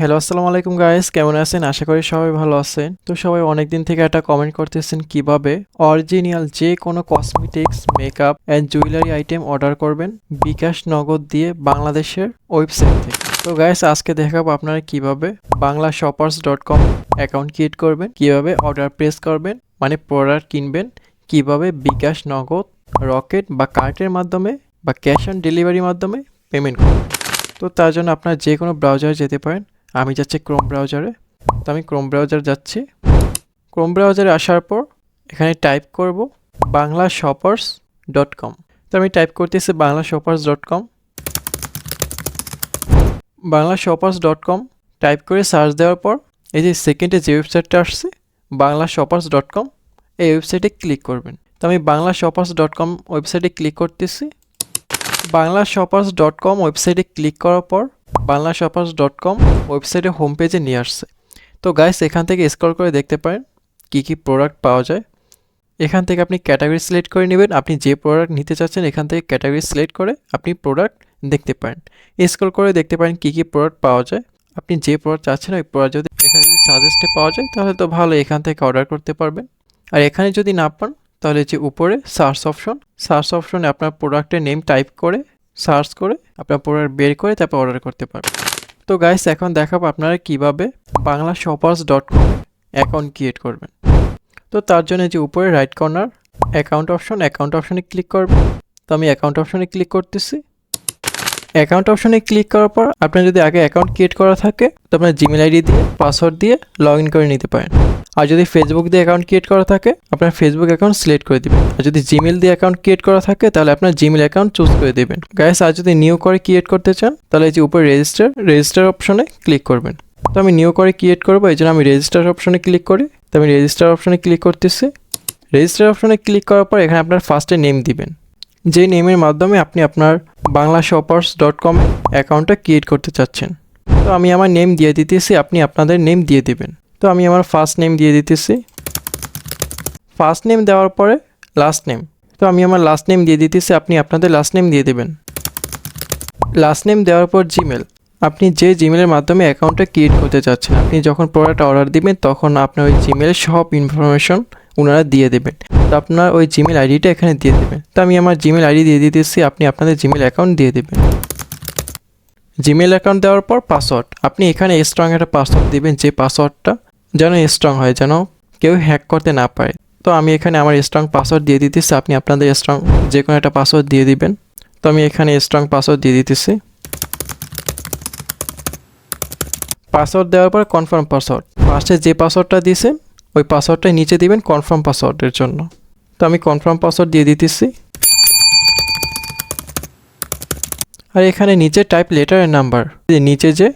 Hello আসসালামু আলাইকুম guys কেমন আছেন? আশা করি সবাই ভালো আছেন। তো সবাই অনেক দিন থেকে একটা কমেন্ট করতেছেন কীভাবে অরিজিনাল যে কোনো cosmetics makeup and jewellery item order করবেন বিকাশ নগদ দিয়ে বাংলাদেশের ওয়েবসাইট থেকে। তো গাইস আজকে দেখাবো আপনারা কীভাবে Bangla shoppers dot com account create করবেন, কীভাবে অর্ডার প্রেস করবেন মানে প্রোডাক্ট কিনবেন, কীভাবে বিকাশ নগদ রকেট বা কার্টের মাধ্যমে বা ক্যাশ অন ডেলিভারির মাধ্যমে পেমেন্ট করবেন। তো তার জন্য আপনারা যে কোনো ব্রাউজারে যেতে পারেন। আমি যাচ্ছি ক্রোম ব্রাউজারে তো আমি ক্রোম ব্রাউজার যাচ্ছি। ক্রোম ব্রাউজারে আসার পর এখানে টাইপ করব বাংলা শপার্স ডট কম তো আমি টাইপ করতেছি Bangla shoppers dot com Bangla shoppers dot com type করে সার্চ দেওয়ার পর এই যে সেকেন্ডে যে ওয়েবসাইটটা আসছে বাংলা শপার্স ডট কম এই ওয়েবসাইটে ক্লিক করবেন। তো আমি বাংলা শপার্স ডট কম ওয়েবসাইটে ক্লিক করতেছি। বাংলা শপার্স ডট কম ওয়েবসাইটে ক্লিক করার পর বাংলা শপার্স ডট কম ওয়েবসাইটে হোম পেজে নিয়ে আসছে। তো গাইস এখান থেকে স্ক্রল করে দেখতে পারেন কী কী প্রোডাক্ট পাওয়া যায়। এখান থেকে আপনি ক্যাটাগরি সিলেক্ট করে নেবেন। আপনি যে প্রোডাক্ট নিতে চাচ্ছেন, এখান থেকে ক্যাটাগরি সিলেক্ট করে আপনি প্রোডাক্ট দেখতে পারেন। স্ক্রল করে দেখতে পারেন কী কী প্রোডাক্ট পাওয়া যায়। আপনি যে প্রোডাক্ট চাচ্ছেন, ওই প্রোডাক্ট যদি এখানে যদি সাজেস্টে পাওয়া যায়, তাহলে তো ভালো, এখান থেকে অর্ডার করতে পারবেন। আর এখানে যদি না পান, তাহলে যে উপরে সার্চ অপশন সার্চ অপশনে আপনার প্রোডাক্টের নেম টাইপ করে সার্চ করে আপনার প্রোডাক্ট বের করে তারপর অর্ডার করতে পারবেন। তো গাইস এখন দেখাবো আপনারা কীভাবে Bangla shoppers dot com account create করবেন। তো তার জন্য যে উপরে right corner account option account অপশনে ক্লিক করবেন। তো আমি অ্যাকাউন্ট অপশনে ক্লিক করতেছি। অ্যাকাউন্ট অপশনে ক্লিক করার পর, আপনার যদি আগে অ্যাকাউন্ট ক্রিয়েট করা থাকে, তো আপনার জিমেল আইডি দিয়ে পাসওয়ার্ড দিয়ে লগ ইন করে নিতে পারেন। আর যদি ফেসবুক দিয়ে অ্যাকাউন্ট ক্রিয়েট করা থাকে, আপনার ফেসবুক অ্যাকাউন্ট সিলেক্ট করে দিবেন। আর যদি জিমেল দিয়ে অ্যাকাউন্ট ক্রিয়েট করা থাকে, তাহলে আপনার জিমেল অ্যাকাউন্ট চুজ করে দেবেন। গাইস আর যদি নিউ করে ক্রিয়েট করতে চান, তাহলে এই যে উপরে রেজিস্টার রেজিস্টার অপশনে ক্লিক করবেন। তো আমি নিউ করে ক্রিয়েট করব, এই জন্য আমি রেজিস্টার অপশনে ক্লিক করি। তো আমি রেজিস্টার অপশনে ক্লিক করতেছি। রেজিস্টার অপশনে ক্লিক করার পর এখানে আপনার ফার্স্টে নেম দিবেন। যে নেমের মাধ্যমে আপনি আপনার বাংলা শপার্স ডট কম অ্যাকাউন্টটা ক্রিয়েট করতে চাচ্ছেন। তো আমি আমার নেম দিয়ে দিতেছি, আপনি আপনাদের নেম দিয়ে দিবেন। তো আমি আমার ফার্স্ট নেম দিয়ে দিতেছি। ফার্স্ট নেম দেওয়ার পরে লাস্ট নেম তো আমি আমার লাস্ট নেম দিয়ে দিতেছি, আপনি আপনাদের লাস্ট নেম দিয়ে দেবেন। লাস্ট নেম দেওয়ার পর জিমেল আপনি যে জিমেলের মাধ্যমে অ্যাকাউন্টটা ক্রিয়েট করতে চাচ্ছেন, আপনি যখন প্রোডাক্ট অর্ডার দিবেন, তখন আপনার ওই জিমেল সব ইনফরমেশন ওনারা দিয়ে দেবেন। তো আপনার ওই জিমেল আইডিটা এখানে দিয়ে দেবেন। তো আমি আমার জিমেল আইডি দিয়ে দিতেছি, আপনি আপনাদের জিমেল অ্যাকাউন্ট দিয়ে দেবেন। জিমেল অ্যাকাউন্ট দেওয়ার পর পাসওয়ার্ড আপনি এখানে স্ট্রং একটা পাসওয়ার্ড দেবেন, যে পাসওয়ার্ডটা যেন স্ট্রং হয়, যেন কেউ হ্যাক করতে না পারে। তো আমি এখানে আমার স্ট্রং পাসওয়ার্ড দিয়ে দিতেছি। আপনি আপনাদের স্ট্রং যে কোনো একটা পাসওয়ার্ড দিয়ে দিবেন। তো আমি এখানে স্ট্রং পাসওয়ার্ড দিয়ে দিতেছি। পাসওয়ার্ড দেওয়ার পর কনফার্ম পাসওয়ার্ড ফার্স্টে যে পাসওয়ার্ডটা দিয়েছেন ওই পাসওয়ার্ডটা নিচে দিবেন কনফার্ম পাসওয়ার্ডের জন্য। তো আমি কনফার্ম পাসওয়ার্ড দিয়ে দিতেছি। আর এখানে নিচে টাইপ লেটারের নাম্বার নিচে যে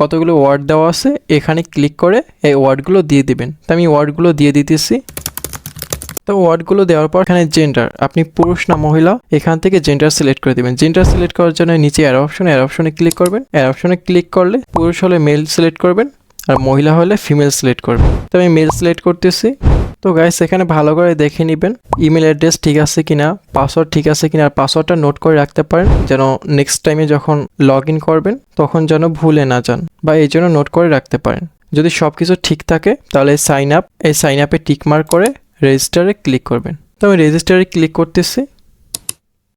কতগুলো ওয়ার্ড দেওয়া আছে, এখানে ক্লিক করে এই ওয়ার্ডগুলো দিয়ে দিবেন। তো আমি ওয়ার্ডগুলো দিয়ে দিতেছি। তো ওয়ার্ডগুলো দেওয়ার পর এখানে জেন্ডার আপনি পুরুষ না মহিলা, এখান থেকে জেন্ডার সিলেক্ট করে দেবেন। জেন্ডার সিলেক্ট করার জন্য নিচে অ্যার অপশন অ্যার অপশনে ক্লিক করবেন। অ্যার অপশনে ক্লিক করলে পুরুষ হলে মেল সিলেক্ট করবেন আর মহিলা হলে ফিমেল সিলেক্ট করবেন। তো আমি মেল সিলেক্ট করতেছি। তো গাইস এখানে ভালো করে দেখে নেবেন ইমেল অ্যাড্রেস ঠিক আছে কিনা পাসওয়ার্ড ঠিক আছে কিনা, আর পাসওয়ার্ডটা নোট করে রাখতে পারেন যেন নেক্সট টাইমে যখন লগ ইন করবেন, তখন যেন ভুলে না যান বা এই জন্য নোট করে রাখতে পারেন। যদি সব কিছু ঠিক থাকে, তাহলে সাইন আপ এই সাইন আপে টিক মার্ক করে রেজিস্টারে ক্লিক করবেন। তো আমি রেজিস্টারে ক্লিক করতেছি।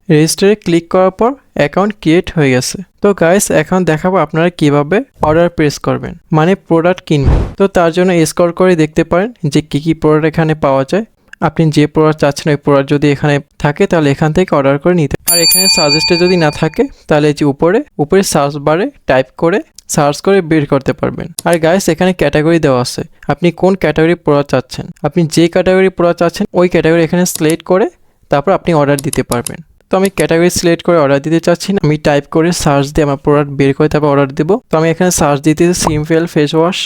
রেজিস্টারে ক্লিক করার পর অ্যাকাউন্ট ক্রিয়েট হয়ে গেছে। তো গাইস এখন দেখাবো আপনারা কীভাবে অর্ডার প্রেস করবেন মানে প্রোডাক্ট কিনবেন। তো তার জন্য স্কোর করে দেখতে পারেন যে কী কী প্রোডাক্ট এখানে পাওয়া যায়। আপনি যে প্রোডাক্ট চাচ্ছেন, ওই প্রোডাক্ট যদি এখানে থাকে, তাহলে এখান থেকে অর্ডার করে নিতে আর এখানে সাজেস্টে যদি না থাকে, তাহলে যে উপরে উপরে সার্চ বারে টাইপ করে সার্চ করে বের করতে পারবেন। আর গাইস এখানে ক্যাটাগরি দেওয়া আছে। আপনি কোন ক্যাটাগরি প্রোডাক্ট চাচ্ছেন? আপনি যে ক্যাটাগরি প্রোডাক্ট চাচ্ছেন, ওই ক্যাটাগরি এখানে সিলেক্ট করে তারপর আপনি অর্ডার দিতে পারবেন। তো আমি ক্যাটাগরি সিলেক্ট করে অর্ডার দিতে চাচ্ছি না। আমি টাইপ করে সার্চ দিয়ে আমার প্রোডাক্ট বের করে তারপর অর্ডার দেবো। তো আমি এখানে সার্চ দিতে simple face wash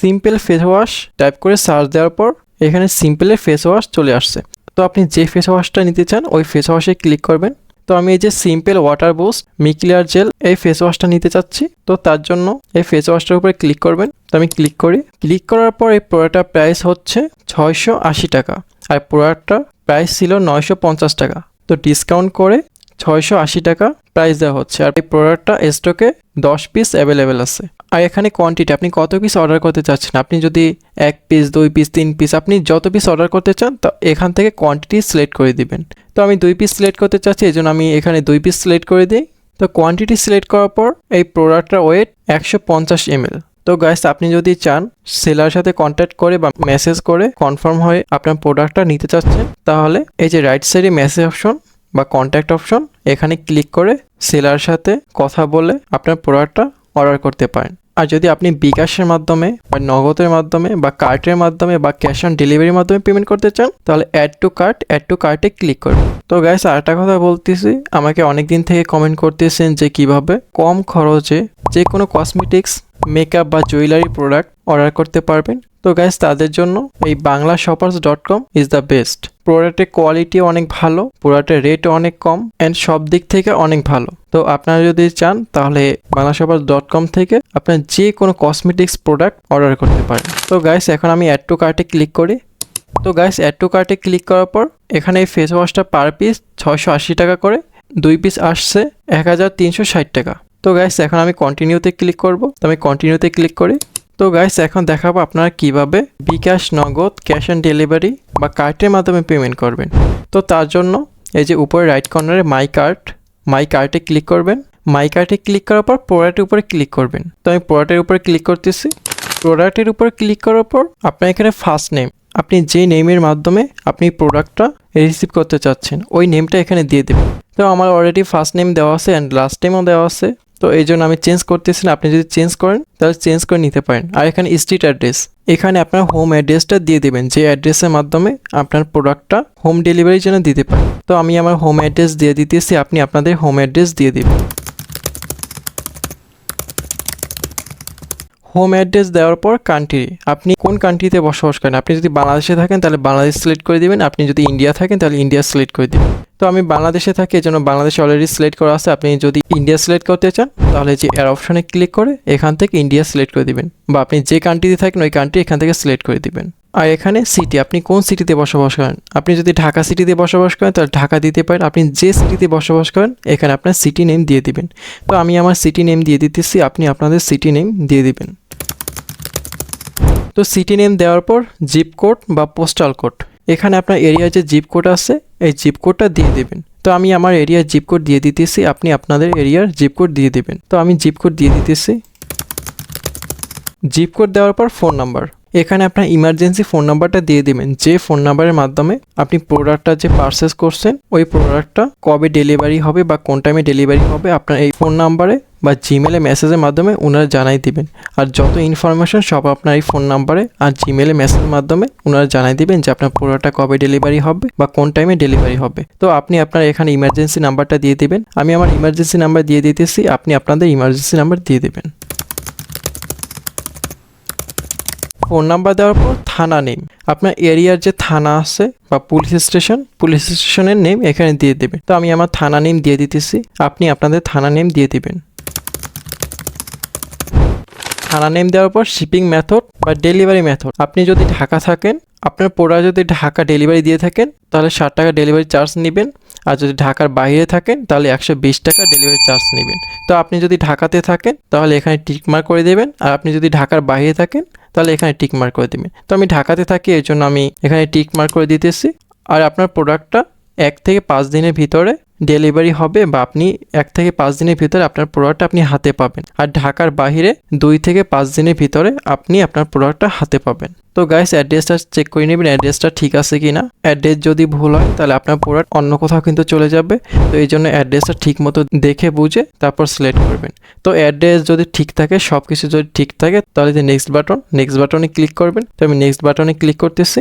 simple face wash type করে সার্চ দেওয়ার পর এখানে সিম্পলের ফেস ওয়াশ চলে আসছে। তো আপনি যে ফেস ওয়াশটা নিতে চান, ওই ফেস ওয়াশে ক্লিক করবেন। তো আমি এই যে simple water boost micellar gel এই ফেস ওয়াশটা নিতে চাচ্ছি। তো তার জন্য এই ফেস ওয়াশটার উপরে ক্লিক করবেন। তো আমি ক্লিক করি। ক্লিক করার পর এই প্রোডাক্টটার প্রাইস হচ্ছে ছয়শো আশি টাকা। আর প্রোডাক্টটার প্রাইস ছিল নয়শো পঞ্চাশ টাকা। তো ডিসকাউন্ট করে ছয়শো আশি টাকা প্রাইস দেওয়া হচ্ছে। আর এই প্রোডাক্টটা স্টকে দশ পিস অ্যাভেলেবেল আছে। আর এখানে কোয়ান্টিটি আপনি কত পিস অর্ডার করতে চাচ্ছেন? আপনি যদি এক পিস দুই পিস তিন পিস আপনি যত পিস অর্ডার করতে চান, তো এখান থেকে কোয়ান্টিটি সিলেক্ট করে দিবেন। তো আমি দুই পিস সিলেক্ট করতে চাচ্ছি, এই জন্য আমি এখানে দুই পিস সিলেক্ট করে দিই। তো কোয়ান্টিটি সিলেক্ট করার পর এই প্রোডাক্টটার ওয়েট একশো পঞ্চাশ এমএল তো গাইস আপনি যদি চান সেলার সাথে কন্ট্যাক্ট করে বা মেসেজ করে কনফার্ম হয়ে আপনার প্রোডাক্টটা নিতে চাচ্ছেন, তাহলে এই যে রাইট সাইডে মেসেজ অপশন বা কন্ট্যাক্ট অপশন এখানে ক্লিক করে সেলার সাথে কথা বলে আপনার প্রোডাক্টটা অর্ডার করতে পারেন। আর যদি আপনি বিকাশের মাধ্যমে বা নগদের মাধ্যমে বা কার্টের মাধ্যমে বা ক্যাশ অন ডেলিভারির মাধ্যমে পেমেন্ট করতে চান, তাহলে add to cart add to কার্টে ক্লিক করবেন তো গ্যাস আরেকটা কথা বলতেছি, আমাকে অনেক দিন থেকে কমেন্ট করতেছেন যে কীভাবে কম খরচে যে কোনো কসমেটিক্স মেকআপ বা জুয়েলারি প্রোডাক্ট অর্ডার করতে পারবেন। তো গ্যাস তাদের জন্য এই Bangla shoppers dot com is the best প্রোডাক্টের কোয়ালিটি অনেক ভালো প্রোডাক্টের রেট অনেক কম অ্যান্ড সব দিক থেকে অনেক ভালো। তো আপনারা যদি চান, তাহলে বাংলা শপার্স ডট কম থেকে আপনার যে কোনো কসমেটিক্স প্রোডাক্ট অর্ডার করতে পারেন। তো গাইস এখন আমি অ্যাড টু কার্টে ক্লিক করি। তো গাইস অ্যাড টু কার্টে ক্লিক করার পর, এখানে এই ফেস ওয়াশটা পার পিস ছয়শো আশি টাকা করে, দুই পিস আসছে এক হাজার তিনশো ষাট টাকা। তো গাইস এখন আমি কন্টিনিউতে ক্লিক করব। তো আমি কন্টিনিউতে ক্লিক করি। তো গাইস এখন দেখাবো আপনারা কীভাবে বিকাশ নগদ ক্যাশ অন ডেলিভারি বা কার্টের মাধ্যমে পেমেন্ট করবেন। তো তার জন্য এই যে উপরে রাইট কর্নারে মাই কার্ট মাই কার্টে ক্লিক করবেন। মাই কার্টে ক্লিক করার পর প্রোডাক্টের উপরে ক্লিক করবেন। তো আমি প্রোডাক্টের উপরে ক্লিক করতেছি। প্রোডাক্টের উপর ক্লিক করার পর আপনার এখানে ফার্স্ট নেম আপনি যে নেমের মাধ্যমে আপনি প্রোডাক্টটা রিসিভ করতে চাচ্ছেন, ওই নেমটা এখানে দিয়ে দেবেন। তো আমার অলরেডি ফার্স্ট নেম দেওয়া আছে অ্যান্ড লাস্ট নেমও দেওয়া আছে। তো এই জন্য আমি চেঞ্জ করতেছি না, আপনি যদি চেঞ্জ করেন, তাহলে চেঞ্জ করে নিতে পারেন। আর এখানে স্ট্রিট অ্যাড্রেস এখানে আপনার হোম অ্যাড্রেসটা দিয়ে দেবেন, যে অ্যাড্রেসের মাধ্যমে আপনার প্রোডাক্টটা হোম ডেলিভারির জন্য দিতে পারেন। তো আমি আমার হোম অ্যাড্রেস দিয়ে দিতেছি, আপনি আপনাদের হোম অ্যাড্রেস দিয়ে দেবেন। হোম অ্যাড্রেস দেওয়ার পর কান্ট্রি আপনি কোন কান্ট্রিতে বসবাস করেন? আপনি যদি বাংলাদেশে থাকেন, তাহলে বাংলাদেশ সিলেক্ট করে দিবেন। আপনি যদি ইন্ডিয়া থাকেন, তাহলে ইন্ডিয়া সিলেক্ট করে দিবেন। তো আমি বাংলাদেশে থাকি এই জন্য বাংলাদেশে অলরেডি সিলেক্ট করা আছে। আপনি যদি ইন্ডিয়া সিলেক্ট করতে চান, তাহলে যে এর অপশানে ক্লিক করে, এখান থেকে ইন্ডিয়া সিলেক্ট করে দিবেন। বা আপনি যে কান্ট্রিতে থাকেন, ওই কান্ট্রি এখান থেকে সিলেক্ট করে দিবেন। আর এখানে সিটি আপনি কোন সিটিতে বসবাস করেন? আপনি যদি ঢাকা সিটিতে বসবাস করেন, তাহলে ঢাকা দিতে পারেন। আপনি যে সিটিতে বসবাস করেন, এখানে আপনার সিটি নেম দিয়ে দিবেন। তো আমি আমার সিটি নেম দিয়ে দিতেছি, আপনি আপনাদের সিটি নেম দিয়ে দিবেন। তো সিটি নেম দেওয়ার পর জিপ কোড বা পোস্টাল কোড এখানে আপনার এরিয়ার যে জিপ কোড আছে, এই জিপ কোডটা দিয়ে দেবেন। তো আমি আমার এরিয়ার জিপ কোড দিয়ে দিতেছি, আপনি আপনাদের এরিয়ার জিপ কোড দিয়ে দেবেন। তো আমি জিপ কোড দিয়ে দিতেছি। জিপ কোড দেওয়ার পর ফোন নাম্বার এখানে আপনার ইমার্জেন্সি ফোন নাম্বারটা দিয়ে দেবেন। যে ফোন নাম্বারের মাধ্যমে আপনি প্রোডাক্টটা যে পারচেস করছেন, ওই প্রোডাক্টটা কবে ডেলিভারি হবে বা কোন টাইমে ডেলিভারি হবে, আপনার এই ফোন নাম্বারে বা জিমেলে মেসেজের মাধ্যমে ওনারা জানাই দিবেন। আর যত ইনফরমেশন সব আপনার এই ফোন নাম্বারে আর জিমেলে মেসেজের মাধ্যমে ওনারা জানাই দিবেন যে আপনার প্রোডাক্টটা কবে ডেলিভারি হবে বা কোন টাইমে ডেলিভারি হবে। তো আপনি আপনার এখানে ইমার্জেন্সি নাম্বারটা দিয়ে দিবেন। আমি আমার ইমার্জেন্সি নাম্বার দিয়ে দিতেছি, আপনি আপনাদের ইমার্জেন্সি নাম্বার দিয়ে দেবেন। ফোন নাম্বার দেওয়ার পর থানা নেম আপনার এরিয়ার যে থানা আছে বা পুলিশ স্টেশন পুলিশ স্টেশনের নেম এখানে দিয়ে দেবেন। তো আমি আমার থানা নেম দিয়ে দিতেছি। আপনি আপনাদের থানা নেম দিয়ে দিবেন। থানা নেম দেওয়ার পর শিপিং মেথড বা ডেলিভারি মেথড আপনি যদি ঢাকা থাকেন, আপনার প্রোডাক্ট যদি ঢাকা ডেলিভারি দিয়ে থাকেন, তাহলে ষাট টাকা ডেলিভারি চার্জ নেবেন। আর যদি ঢাকার বাইরে থাকেন, তাহলে একশো বিশ টাকা ডেলিভারি চার্জ নেবেন। তো আপনি যদি ঢাকাতে থাকেন, তাহলে এখানে টিক মার্ক করে দেবেন। আর আপনি যদি ঢাকার বাইরে থাকেন তাহলে এখানে টিক মার্ক করে দেবেন তো আমি ঢাকাতে থাকি, এই জন্য আমি এখানে টিক মার্ক করে দিতেছি। আর আপনার প্রোডাক্টটা এক থেকে পাঁচ দিনের ভিতরে ডেলিভারি হবে বা আপনি এক থেকে পাঁচ দিনের ভিতরে আপনার প্রোডাক্টটা আপনি হাতে পাবেন। আর ঢাকার বাহিরে দুই থেকে পাঁচ দিনের ভিতরে আপনি আপনার প্রোডাক্টটা হাতে পাবেন। তো গাইস অ্যাড্রেসটা চেক করে নেবেন অ্যাড্রেসটা ঠিক আছে কি না অ্যাড্রেস যদি ভুল হয়, তাহলে আপনার প্রোডাক্ট অন্য কোথাও কিন্তু চলে যাবে। তো এই জন্য অ্যাড্রেসটা ঠিক মতো দেখে বুঝে তারপর সিলেক্ট করবেন। তো অ্যাড্রেস যদি ঠিক থাকে সব কিছু যদি ঠিক থাকে, তাহলে যে নেক্সট বাটন নেক্সট বাটনে ক্লিক করবেন। তো আমি নেক্সট বাটনে ক্লিক করতেছি।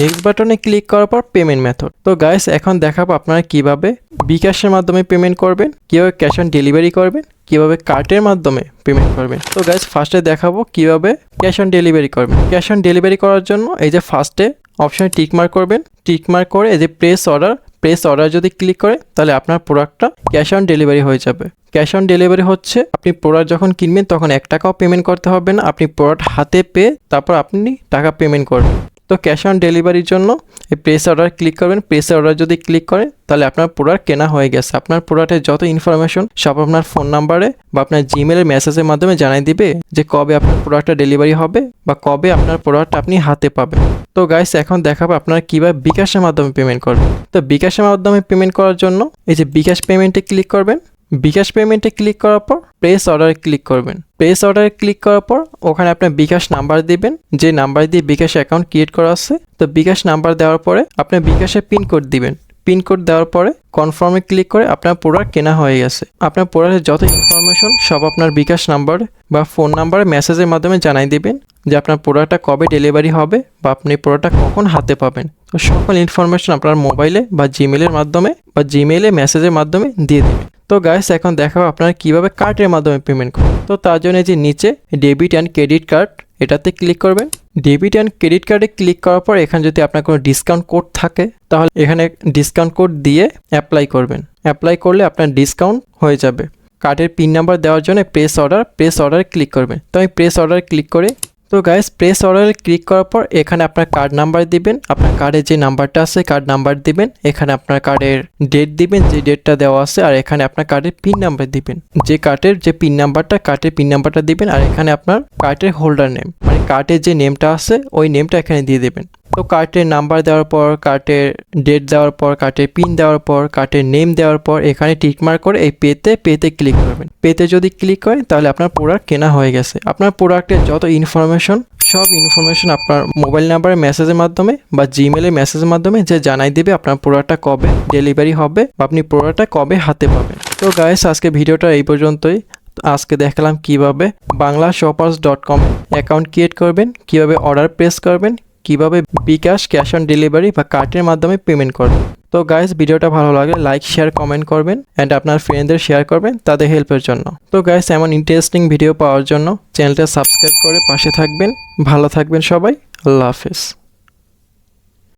নেক্সট বাটনে ক্লিক করার পর পেমেন্ট মেথড তো গাইস এখন দেখাবো আপনারা কীভাবে বিকাশের মাধ্যমে পেমেন্ট করবেন, কীভাবে ক্যাশ অন ডেলিভারি করবেন, কীভাবে কার্টের মাধ্যমে পেমেন্ট করবেন। তো গাইস ফার্স্টে দেখাবো কীভাবে ক্যাশ অন ডেলিভারি করবেন। ক্যাশ অন ডেলিভারি করার জন্য এই যে ফার্স্টে অপশনে টিক মার্ক করবেন। টিক মার্ক করে এই যে প্রেস অর্ডার প্রেস অর্ডার যদি ক্লিক করে, তাহলে আপনার প্রোডাক্টটা ক্যাশ অন ডেলিভারি হয়ে যাবে। ক্যাশ অন ডেলিভারি হচ্ছে, আপনি প্রোডাক্ট যখন কিনবেন, তখন এক টাকাও পেমেন্ট করতে হবে না। আপনি প্রোডাক্ট হাতে পেয়ে তারপর আপনি টাকা পেমেন্ট করবেন। তো ক্যাশ অন ডেলিভারির জন্য এই প্রেস অর্ডার ক্লিক করবেন। প্রেস অর্ডার যদি ক্লিক করেন তাহলে আপনার প্রোডাক্ট কেনা হয়ে গেছে। আপনার প্রোডাক্টের যত ইনফরমেশন সব আপনার ফোন নাম্বারে বা আপনার জিমেলের মেসেজের মাধ্যমে জানাই দিবে যে কবে আপনার প্রোডাক্টটা ডেলিভারি হবে বা কবে আপনার প্রোডাক্ট আপনি হাতে পাবেন। তো গাইস এখন দেখাবো আপনারা কীভাবে বিকাশের মাধ্যমে পেমেন্ট করবেন। তো বিকাশের মাধ্যমে পেমেন্ট করার জন্য এই যে বিকাশ পেমেন্টে ক্লিক করবেন। বিকাশ পেমেন্টে ক্লিক করার পর প্রেস অর্ডারে ক্লিক করবেন। প্রেস অর্ডারে ক্লিক করার পর ওখানে আপনার বিকাশ নাম্বার দিবেন। যে নাম্বার দিয়ে বিকাশ অ্যাকাউন্ট ক্রিয়েট করা আছে, তো বিকাশ নাম্বার দেওয়ার পরে আপনি বিকাশে পিন কোড দিবেন। পিন কোড দেওয়ার পরে কনফার্মে ক্লিক করে আপনার প্রোডাক্ট কেনা হয়ে গেছে। আপনার প্রোডাক্টের যত ইনফরমেশন সব আপনার বিকাশ নাম্বার বা ফোন নাম্বারে মেসেজের মাধ্যমে জানাই দিবেন যে আপনার প্রোডাক্টটা কবে ডেলিভারি হবে বা আপনি প্রোডাক্টটা কখন হাতে পাবেন। তো সকল ইনফরমেশন আপনার মোবাইলে বা জিমেলের মাধ্যমে বা জিমেলে মেসেজের মাধ্যমে দিয়ে দেবেন। তো গাইস এখন দেখাবো আপনারা কীভাবে কার্ডের মাধ্যমে পেমেন্ট করবেন। তো তার জন্য যে নিচে ডেবিট অ্যান্ড ক্রেডিট কার্ড এটাতে ক্লিক করবেন। ডেবিট অ্যান্ড ক্রেডিট কার্ডে ক্লিক করার পর এখানে যদি আপনার কোনো ডিসকাউন্ট কোড থাকে, তাহলে এখানে ডিসকাউন্ট কোড দিয়ে অ্যাপ্লাই করবেন। অ্যাপ্লাই করলে আপনার ডিসকাউন্ট হয়ে যাবে। কার্ডের পিন নাম্বার দেওয়ার জন্য প্রেস অর্ডার প্রেস অর্ডারে ক্লিক করবেন। তো আমি প্রেস অর্ডারে ক্লিক করে তো গাইস প্রেস অর্ডারে ক্লিক করার পর এখানে আপনার কার্ড নাম্বার দিবেন। আপনার কার্ডের যে নাম্বারটা আছে কার্ড নাম্বার দিবেন। এখানে আপনার কার্ডের ডেট দিবেন, যে ডেটটা দেওয়া আছে, আর এখানে আপনার কার্ডের পিন নাম্বার দিবেন। যে কার্ডের যে পিন নাম্বারটা কার্ডের পিন নাম্বারটা দিবেন, আর এখানে আপনার কার্ডের হোল্ডার নেম কার্ডের যে নেমটা আছে, ওই নেমটা এখানে দিয়ে দেবেন। তো কার্টের নাম্বার দেওয়ার পর কার্টের ডেট দেওয়ার পর কার্টের পিন দেওয়ার পর কার্টের নেম দেওয়ার পর, এখানে টিকমার্ক করে এই পেতে পেতে ক্লিক করবেন। পেতে যদি ক্লিক করেন, তাহলে আপনার প্রোডাক্ট কেনা হয়ে গেছে। আপনার প্রোডাক্টের যত ইনফরমেশন সব ইনফরমেশন আপনার মোবাইল নাম্বারের মেসেজের মাধ্যমে বা জিমেলের মেসেজের মাধ্যমে যে জানাই দেবে আপনার প্রোডাক্টটা কবে ডেলিভারি হবে বা আপনি প্রোডাক্টটা কবে হাতে পাবেন। তো গাইস আজকে ভিডিওটা এই পর্যন্তই। আজকে দেখালাম কীভাবে Bangla shoppers dot com account create করবেন, কীভাবে অর্ডার প্রেস করবেন, কীভাবে বিকাশ ক্যাশ অন ডেলিভারি বা কার্টের মাধ্যমে পেমেন্ট করবেন। তো গাইস ভিডিওটা ভালো লাগলে লাইক শেয়ার কমেন্ট করবেন অ্যান্ড আপনার ফ্রেন্ডদের শেয়ার করবেন তাদের হেল্পের জন্য। তো গাইস এমন ইন্টারেস্টিং ভিডিও পাওয়ার জন্য চ্যানেলটা সাবস্ক্রাইব করে পাশে থাকবেন। ভালো থাকবেন সবাই। আল্লাহ হাফেজ।